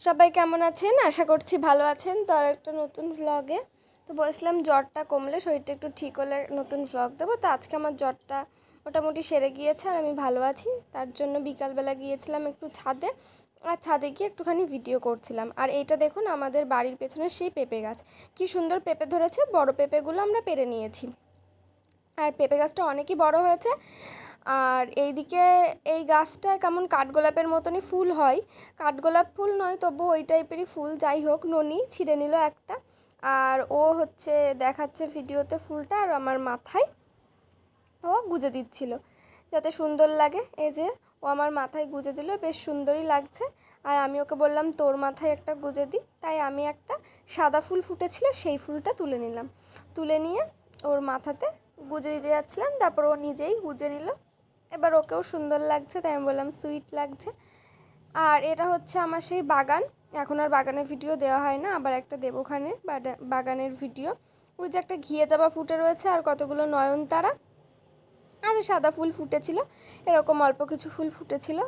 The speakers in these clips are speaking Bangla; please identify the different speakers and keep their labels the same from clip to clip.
Speaker 1: সবাই কেমন আছেন? আশা করছি ভালো আছেন। তো আর একটা নতুন ভ্লগে তো বলছিলাম জ্বরটা কমলে শরীরটা একটু ঠিক হলে নতুন ভ্লগ দেবো। তো আজকে আমার জ্বরটা মোটামুটি সেরে গিয়েছে আর আমি ভালো আছি। তার জন্য বিকালবেলা গিয়েছিলাম একটু ছাদে। আর ছাদে গিয়ে একটুখানি ভিডিও করছিলাম। আর এইটা দেখুন, আমাদের বাড়ির পেছনে সেই পেঁপে গাছ। কি সুন্দর পেঁপে ধরেছে, বড় পেঁপেগুলো আমরা পেরে নিয়েছি। আর পেঁপে গাছটা অনেকই বড় হয়েছে। আর এইদিকে এই গাছটায় কেমন কাঠগোলাপের মতনই ফুল হয়। কাঠগোলাপ ফুল নয়, তবু ওই টাইপেরই ফুল। যাই হোক, ননি ছিঁড়ে নিল একটা। আর ও হচ্ছে দেখাচ্ছে ভিডিওতে ফুলটা আর আমার মাথায়। ও গুজে দিচ্ছিল, যাতে সুন্দর লাগে। এই যে, ও আমার মাথায় গুজে দিল, বেশ সুন্দরই লাগছে। আর আমি ওকে বললাম, তোর মাথায় একটা গুজে দিই তাই আমি একটা সাদা ফুল ফুটেছিল, সেই ফুলটা তুলে নিলাম। তুলে নিয়ে ওর মাথাতে গুজে দিতে যাচ্ছিলাম। তারপর ও নিজেই গুজে নিল এবার ওকেও সুন্দর লাগছে, তাই আমি বললাম সুইট লাগছে। আর এটা হচ্ছে আমার সেই বাগান, এখন আর বাগানের ভিডিও দেওয়া হয় না, আবার একটা দেবোখানে বাগানের ভিডিও। ওই যে একটা ঘিয়ে যাবা ফুটে রয়েছে আর কতগুলো নয়নতারা, আর সাদা ফুল ফুটেছিল, এরকম অল্প কিছু ফুল ফুটেছিল।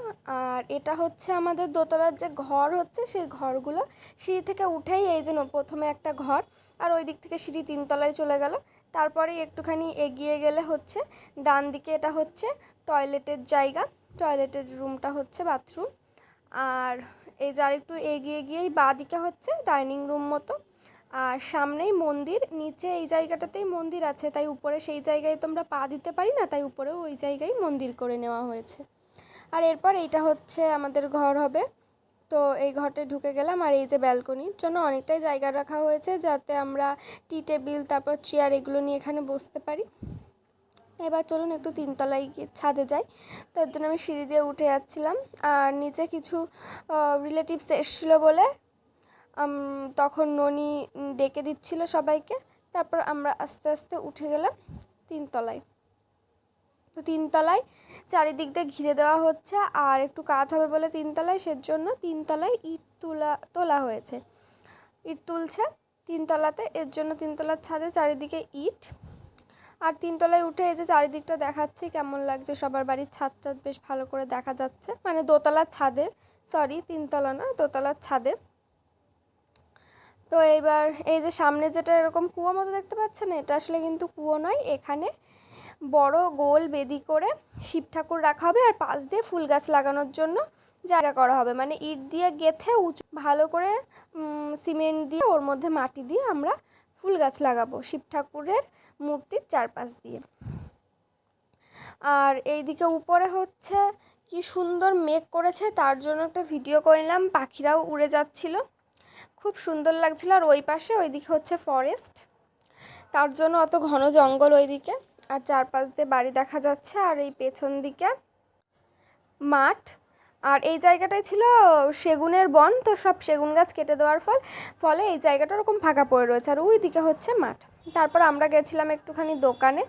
Speaker 1: আর এটা হচ্ছে আমাদের দোতলার যে ঘর হচ্ছে, সেই ঘরগুলো সিঁড়ি থেকে উঠেই এই যে প্রথমে একটা ঘর, আর ওই দিক থেকে সিঁড়ি তিনতলায় চলে গেল। তারপরেই একটুখানি এগিয়ে গেলে হচ্ছে ডান দিকে এটা হচ্ছে টয়লেটের জায়গা, টয়লেটের রুমটা হচ্ছে বাথরুম। আর এই যার একটু এগিয়ে গিয়েই বা দিকে হচ্ছে ডাইনিং রুম মতো। আর সামনেই মন্দির, নিচে এই জায়গাটাতেই মন্দির আছে, তাই উপরে সেই জায়গায় তোমরা পা দিতে পারি না, তাই উপরেও ওই জায়গায় মন্দির করে নেওয়া হয়েছে। আর এরপর এইটা হচ্ছে আমাদের ঘর হবে। তো এই ঘরটায় ঢুকে গেলাম আর এই যে ব্যালকনির জন্য অনেকটাই জায়গা রাখা হয়েছে যাতে আমরা টি টেবিল, তারপর চেয়ার এগুলো নিয়ে এখানে বসতে পারি। এবার চলুন একটু তিনতলায় গিয়ে ছাদে যাই। তার জন্য আমি সিঁড়ি দিয়ে উঠে যাচ্ছিলাম আর নিচে কিছু রিলেটিভস এসেছিল বলে তখন ননি ডেকে দিচ্ছিল সবাইকে। তারপর আমরা আস্তে আস্তে উঠে গেলাম তিনতলায়। তো তিনতলায় চারিদিক দিয়ে ঘিরে দেওয়া হচ্ছে আর একটু কাজ হবে বলে তিনতলায়, সেজন্য তিনতলায় ইট তোলা তোলা হয়েছে। ইট তুলছে তিনতলাতে, এর জন্য তিনতলার ছাদে চারিদিকে ইট। আর তিনতলায় উঠে এই যে চারিদিকটা দেখাচ্ছি, কেমন লাগছে? সবার বাড়ির ছাদটা বেশ ভালো করে দেখা যাচ্ছে। মানে দোতলার ছাদে সরি তিনতলা না, দোতলার ছাদে। তো এইবার এই যে সামনে যেটা এরকম কুয়ো মতো দেখতে পাচ্ছেন, এটা আসলে কিন্তু কুয়ো নয়, এখানে বড় গোল বেদি করে শিব ঠাকুর রাখা হবে আর পাশ দিয়ে ফুল গাছ লাগানোর জন্য জায়গা করা হবে। মানে ইট দিয়ে গেথে উঁচু ভালো করে সিমেন্ট দিয়ে ওর মধ্যে মাটি দিয়ে আমরা ফুল গাছ লাগাবো শিব ঠাকুরের মূর্তির চারপাশ দিয়ে। আর এইদিকে উপরে হচ্ছে কি সুন্দর মেঘ করেছে, তার জন্য একটা ভিডিও করে নিলাম, পাখিরাও উড়ে যাচ্ছিল। খুব সুন্দর লাগছিল আর ওই পাশে ওইদিকে হচ্ছে ফরেস্ট তার জন্য অত ঘন জঙ্গল ওইদিকে। আর চারপাশ দিয়ে বাড়ি দেখা যাচ্ছে আর এই পেছন দিকে মাঠ। আর এই জায়গাটাই ছিল সেগুনের বন, তো সব সেগুন গাছ কেটে দেওয়ার ফল, ফলে এই জায়গাটা ওরকম ফাঁকা পড়ে রয়েছে। আর ওই দিকে হচ্ছে মাঠ। তারপর আমরা গেছিলাম একটুখানি দোকানে।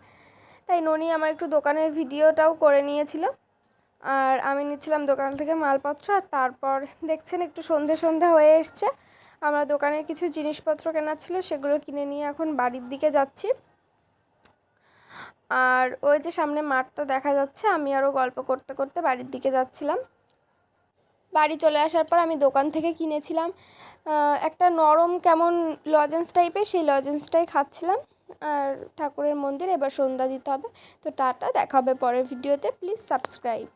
Speaker 1: তাই ননি আমার একটু দোকানের ভিডিওটাও করে নিয়েছিল। আর আমি নিচ্ছিলাম দোকান থেকে মালপত্র, আর তারপর দেখছেন একটু সন্ধে সন্ধে হয়ে এসছে। আমরা দোকানের কিছু জিনিসপত্র কেনার ছিল, সেগুলো কিনে নিয়ে এখন বাড়ির দিকে যাচ্ছি। আর ওই যে সামনে মাঠটা দেখা যাচ্ছে, আমি আরও গল্প করতে করতে বাড়ির দিকে যাচ্ছিলাম। বাড়ি চলে আসার পর আমি দোকান থেকে কিনেছিলাম একটা নরম কেমন লজেন্স টাইপের সেই লজেন্সটাই খাচ্ছিলাম। আর ঠাকুরের মন্দির, এবার সন্ধ্যা দিতে হবে। তো টাটা, দেখা হবে পরের ভিডিওতে প্লিজ সাবস্ক্রাইব